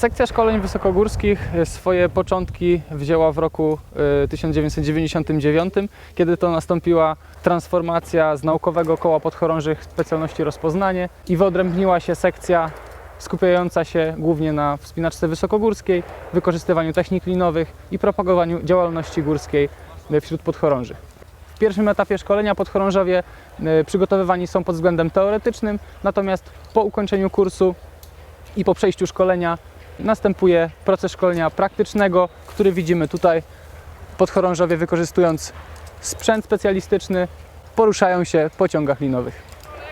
Sekcja szkoleń wysokogórskich swoje początki wzięła w roku e, 1999, kiedy to nastąpiła transformacja z naukowego koła podchorążych specjalności rozpoznanie i wyodrębniła się sekcja skupiająca się głównie na wspinaczce wysokogórskiej, wykorzystywaniu technik linowych i propagowaniu działalności górskiej e, wśród podchorąży. W pierwszym etapie szkolenia podchorążowie e, przygotowywani są pod względem teoretycznym, natomiast po ukończeniu kursu i po przejściu szkolenia następuje proces szkolenia praktycznego, który widzimy tutaj. Podchorążowie wykorzystując sprzęt specjalistyczny poruszają się po ciągach linowych. Dobra.